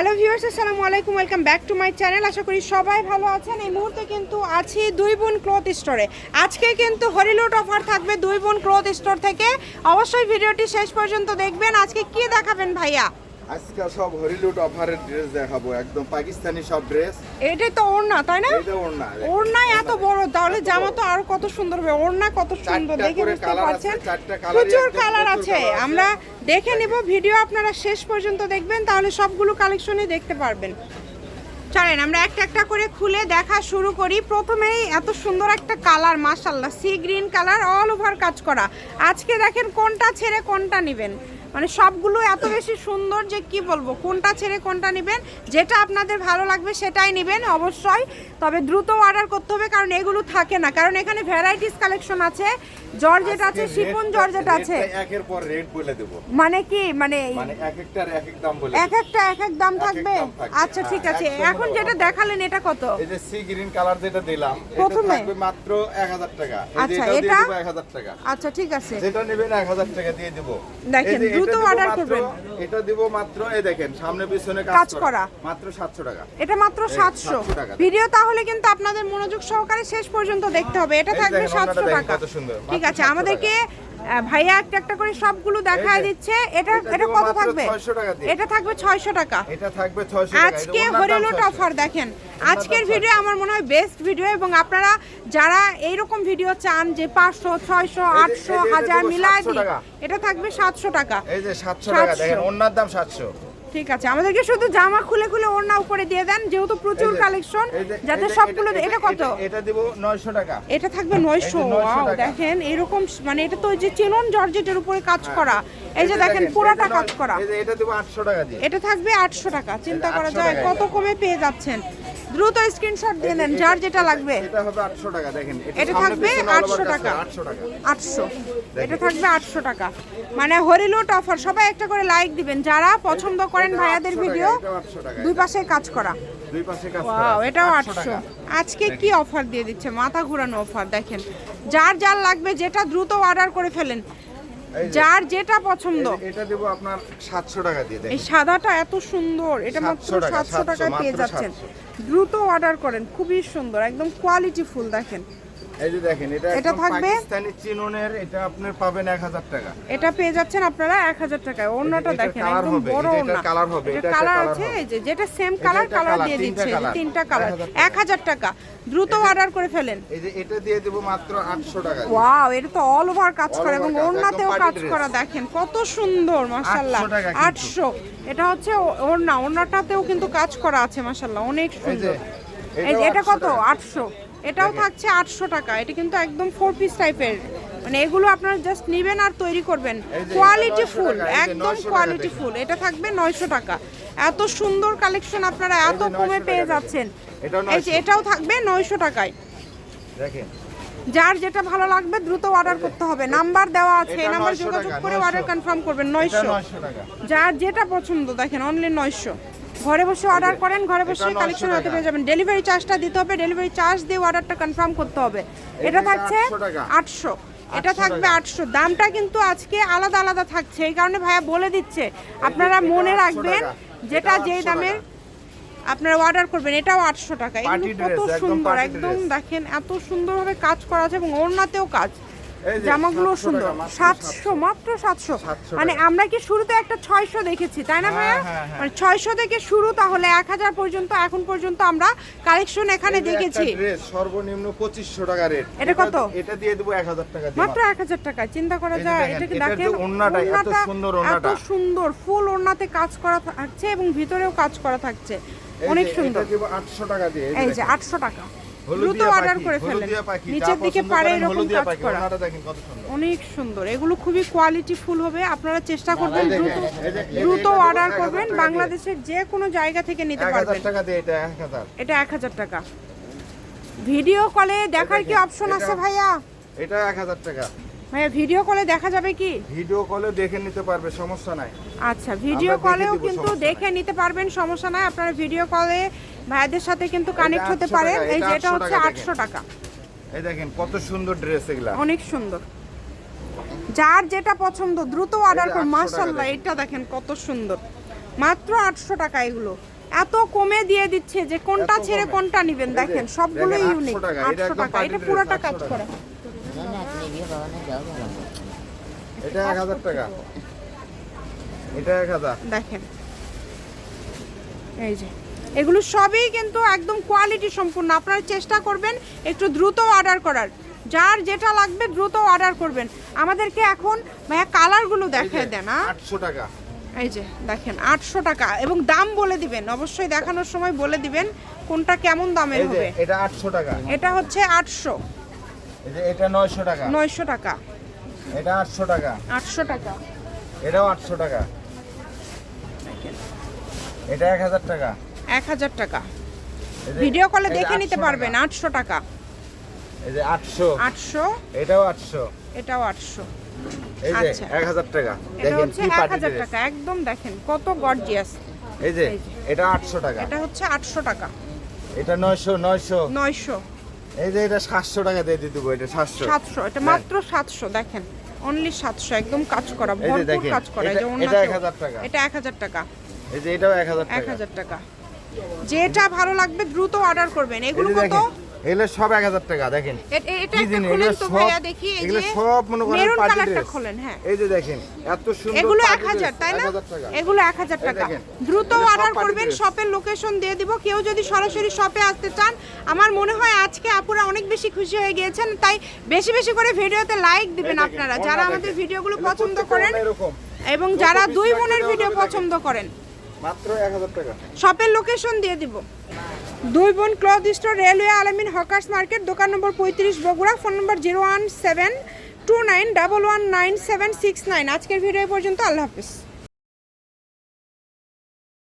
Hello viewers, আসসালামু আলাইকুম, welcome back to my channel. আশা করি সবাই ভালো আছেন। এই মুহূর্তে কিন্তু আছি দুই বোন ক্লথ স্টোরে। আজকে কিন্তু হরিলুট অফার থাকবে দুই বোন ক্লথ স্টোর থেকে। অবশ্যই ভিডিওটি শেষ পর্যন্ত দেখবেন। আজকে কি দেখাবেন ভাইয়া? আজকে সব হরিলুট অফারের ড্রেস দেখাবো একদম পাকিস্তানি সব ড্রেস এটাই তো ওড়না তাই না? এইটা ওর না ওড়না এত বড় তাহলে জামা তো আরও কত সুন্দর হবে ওড়না কত সুন্দর দেখে বুঝতে পারছেন? প্রচুর কালার আছে। আছে। আমরা দেখে নেব ভিডিও আপনারা শেষ পর্যন্ত দেখবেন তাহলে সবগুলো কালেকশনই দেখতে পারবেন। চলেন আমরা একটা একটা করে খুলে দেখা শুরু করি। প্রথমেই এত সুন্দর একটা কালার মাশাল্লাহ sea green colour all over কাজ করা। আজকে দেখেন কোনটা ছেড়ে কোনটা নেবেন। মানে সবগুলো এত বেশি সুন্দর যে কি বলব কোনটা ছেড়ে কোনটা নেবেন যেটা আপনাদের ভালো লাগবে সেটাই নেবেন অবশ্যই। তবে দ্রুত অর্ডার করতে হবে কারণ এগুলো থাকে না। কারণ এখানে ভ্যারাইটিস কালেকশন আছে জর্জেট আছে শিপন জর্জেট আছে একের পর রেট বলে দেবো। মানে কি? মানে মানে এক একটার এক এক দাম বলে এক একটা এক এক দাম থাকবে। আচ্ছা ঠিক আছে। এখন যেটা দেখালেন এটা কত? এই যে সি গ্রিন কালার যেটা দিলাম এটা প্রথমে? থাকবে মাত্র 1000 টাকা। আচ্ছা, এটা? দেবো 1000 টাকা। আচ্ছা ঠিক আছে। যেটা নেবেন 1000 টাকা দিয়ে দেব। দেখেন, দ্রুত অর্ডার করবেন। এটা দিব মাত্র এই দেখেন সামনে পিছনে কাজ করা। মাত্র 700 টাকা। এটা মাত্র সাতশো। 700 টাকা। ভিডিও তাহলে কিন্তু আপনাদের মনোযোগ সহকারে শেষ পর্যন্ত দেখতে হবে। এটা থাকবে দেখেন, সাতশো ওনাটা দেখেন টাকা। ঠিক আছে আমাদেরকে ভাইয়া একটা একটা করে সবগুলো দেখায় দিচ্ছে। এটা এটা কত থাকবে? 600। এটা থাকবে ছয়শো টাকা। এটা থাকবে 600 টাকা। আজকে হরিলুট 600 অফার দেখেন। আজকের ভিডিও আমার মনে হয় বেস্ট ভিডিও এবং আপনারা যারা এইরকম ভিডিও চান যে পাঁচশো ছয়শো এই যে- আটশো এই যে এটা হাজার দেবো মিলায় 700। এটা থাকবে সাতশো টাকা। এই যে 700 টাকা দেখেন ওনার দাম 700 ঠিক আছে আমাদেরকে শুধু জামা খুলে খুলে ওড়না উপরে দিয়ে দেন যেহেতু প্রচুর কালেকশন যাতে সবগুলো এটা- কত? এটা- দেব 900 টাকা। এটা থাকবে নয়শো এই 900 ওয়াও দেখেন এরকম মানে এটা তো যে চেলন জর্জেটের উপরে কাজ হ্যাঁ। করা। এই যে দেখেন পুরাটা কাজ করা। এই যে এটা দেব 800 টাকা দিয়ে। এটা থাকবে আটশো টাকা চিন্তা করা যায় কত। কমে পেয়ে যাচ্ছেন। দ্রুত স্ক্রিনশট দিয়ে নেন যার যেটা লাগবে। এটা হবে 800 টাকা দেখেন এটা থাকবে পিছনে all over 800 টাকা। 800 টাকা। আটশো। এটা থাকবে আটশো টাকা। মানে হরিলুট অফার সবাই একটা করে লাইক দিবেন। যারা পছন্দ করেন ভাইয়াদের ভিডিও 800 দুই পাশে কাজ করা। দুই পাশে কাজ করা ওয়াও এটাও 800 আটশো। আজকে কি অফার দিয়ে দিচ্ছে? মাথা ঘোরানো অফার দেখেন। যার যার লাগবে যেটা দ্রুত অর্ডার করে ফেলেন। যার যেটা পছন্দ। এটা দেব আপনার 700 টাকা দিয়ে এই সাদাটা এত সুন্দর এটা মাত্র 700 টাকা, সাতশো টাকায় পেয়ে যাচ্ছেন। দ্রুত অর্ডার করেন খুবই সুন্দর একদম কোয়ালিটি ফুল দেখেন। এই যে দেখেন এটা এটা থাকবে? পাকিস্তানি চিননের এটা আপনি পাবেন 1000 টাকা। এটা পেয়ে যাচ্ছেন আপনারা 1000 টাকায় অন্যটা দেখেন একদম বড় ওন্না কালার হবে এটা কালার আছে এই যে যেটা সেম কালার কালার দিয়ে দিচ্ছে তিনটা কালার 1000 টাকা। দ্রুত অর্ডার করে ফেলেন। এই যে এটা দিয়ে দেব মাত্র 800 টাকা। ওয়াও এটা তো অল ওভার কাজ করে এবং ওন্নাতেও কাজ করা দেখেন কত সুন্দর মাশাআল্লাহ। 800 এটা হচ্ছে ওন্না ওন্নাটাতেও কিন্তু কাজ করা আছে মাশাআল্লাহ অনেক সুন্দর। এটা কত? 800 এটাও থাকছে আটশো টাকা। এটা কিন্তু একদম ফোর পিস টাইপের মানে এগুলো আপনারা জাস্ট নেবেন আর তৈরি করবেন। কোয়ালিটি ফুল একদম কোয়ালিটি ফুল এটা থাকবে নয়শো টাকা। এত সুন্দর কালেকশন আপনারা এত 900 কমে পেয়ে যাচ্ছেন। এটাও এই যে 900 এটাও থাকবে নয়শো টাকায়। দেখেন। যার যেটা ভালো লাগবে দ্রুত অর্ডার করতে হবে। নাম্বার দেওয়া আছে এই নাম্বার যোগাযোগ করে অর্ডার কনফার্ম করবেন নয়শো। যার যেটা পছন্দ দেখেন অনলি নয়শো। ঘরে বসে অর্ডার করেন ঘরে বসে এটা 900 কালেকশন হাতে পেয়ে যাবেন। ডেলিভারি চার্জটা দিতে হবে ডেলিভারি চার্জ দিয়ে অর্ডারটা কনফার্ম করতে হবে। এটা থাকছে আটশো এটা থাকবে আটশো। দামটা কিন্তু আজকে আলাদা আলাদা থাকছে। এই কারণে ভাইয়া বলে দিচ্ছে। আপনারা মনে রাখবেন যেটা যেই 800 দামের আপনারা অর্ডার করবেন এটাও আটশো টাকা। এগুলো কত সুন্দর একদম দেখেন এত সুন্দরভাবে কাজ করা আছে এবং ওড়নাতেও কাজ। জামাগুলো সুন্দর। সাতশো মাত্র সাতশো। মানে আমরা কি শুরুতে একটা ছয়শো দেখেছি তাই না হ্যাঁ, ভাইয়া? হ্যাঁ, হ্যাঁ। মানে ছয়শো থেকে শুরু তাহলে এক হাজার পর্যন্ত এখন পর্যন্ত আমরা কালেকশন এখানে দেখেছি। সর্বনিম্ন 2500 টাকা রেট এটা কত? এটা দিয়ে দেব 1000 টাকা মাত্র এক হাজার টাকা চিন্তা করা যায় এটাকে দেখেন? ওড়নাটা, এত সুন্দর এত সুন্দর ফুল ওড়নাতে কাজ করা থাকছে এবং ভিতরেও কাজ করা থাকছে। অনেক সুন্দর। 800 টাকা দিয়ে এই যে। আটশো টাকা। দ্রুত অর্ডার করে ফেলেন। নিচের দিকে পারে এরকম কাজ করা। অনেক সুন্দর। এগুলো খুবই কোয়ালিটি ফুল হবে। আপনারা চেষ্টা করবেন দ্রুত দ্রুত অর্ডার করবেন। বাংলাদেশের যে কোনো জায়গা থেকে নিতে পারবেন। এটা এক হাজার। টাকা। ভিডিও কলে দেখার কি অপশন আছে ভাইয়া? এটা 1000 টাকা। ভাইয়া ভিডিও কলে দেখা যাবে কি? ভিডিও কলে দেখে নিতে পারবে সমস্যা নাই। আচ্ছা ভিডিও কলেও কিন্তু দেখে নিতে পারবেন সমস্যা নাই। আপনারা ভিডিও কলে ভাইয়াদের সাথে কিন্তু কানেক্ট হতে 800 পারেন। এই যে এটা হচ্ছে আটশো টাকা। এই দেখেন কত সুন্দর ড্রেস এগুলা। অনেক সুন্দর। যার যেটা পছন্দ দ্রুত অর্ডার করুন। মাশাআল্লাহ এটা দেখেন কত সুন্দর। মাত্র আটশো টাকা এগুলো। এত কমে দিয়ে দিচ্ছে যে কোনটা ছেড়ে কোনটা নিবেন? দেখেন 800 ইউনিক টাকা, এটা আটশো টাকা। এটা পুরোটা কাজ। করা। এটা এক হাজার টাকা। এটা এক হাজার। দেখেন। এই যে। এগুলো সবই কিন্তু একদম কোয়ালিটি সম্পূর্ণ। আপনারা চেষ্টা করবেন একটু দ্রুত অর্ডার করার। যার যেটা লাগবে দ্রুত অর্ডার করবেন। আমাদেরকে এখন ভাইয়া কালারগুলো দেখায় দেন? আটশো টাকা। এই যে দেখেন আটশো টাকা। এবং দাম বলে দিবেন অবশ্যই দেখানোর সময় বলে দিবেন কোনটা কেমন দামের হবে। এটা আটশো টাকা। এটা হচ্ছে আটশো। যে এটা নয়শো টাকা। নয়শো টাকা। এটা আটশো টাকা। আটশো টাকা। এটাও আটশো টাকা। এটা এক হাজার টাকা। এক হাজার টাকা। ভিডিও কলে দেখে নিতে পারবেন আটশো টাকা। এই যে আটশো। আটশো। এটাও আটশো। এটাও আটশো। এই যে আচ্ছা। এক হাজার টাকা। এটা দেখেন কি এক হাজার টাকা একদম দেখেন কত গর্জিয়াস এই যে এটা আটশো টাকা। এটা হচ্ছে আটশো টাকা। এটা নয়শো নয়শো। নয়শো। এই যে এটা সাতশো টাকা দিয়ে এটা সাতশো। সাতশো এটা মাত্র সাতশো দেখেন। অনলি সাতশো একদম কাজ করা ভরপুর কাজ করা এটা-। এক হাজার টাকা। এটা এক হাজার টাকা। এই যে এটাও এক হাজার এক হাজার টাকা। যেটা ভালো লাগবে দ্রুত অর্ডার করবেন। এগুলো কত? এগুলো সব এক হাজার টাকা দেখেন। এটা একটা খুলেন তো ভাইয়া দেখি এই যে সব মনে করেন মেরুন কালারটা। খোলেন হ্যাঁ। এই যে দেখেন এত সুন্দর এগুলো party এক হাজার dress, তাই না? এগুলো এক হাজার এই টাকা। দ্রুত অর্ডার করবেন শপের লোকেশন দিয়ে দিব। কেউ যদি সরাসরি শপে আসতে চান আমার মনে হয় আজকে আপুরা অনেক বেশি খুশি হয়ে গিয়েছেন তাই বেশি বেশি করে ভিডিওতে লাইক দিবেন আপনারা। যারা আমাদের ভিডিওগুলো পছন্দ করেন এবং যারা দুই বোনের ভিডিও পছন্দ করেন। মাত্র এক হাজার টাকা। শপের লোকেশন দিয়ে দিব। দুই বোন cloth store, railway Alamin, hawkers market, দোকান নম্বর পঁয়ত্রিশ Bogura, phone number zero one seven two nine double one nine seven six nine. আজকের ভিডিও পর্যন্ত, আল্লাহ হাফিজ।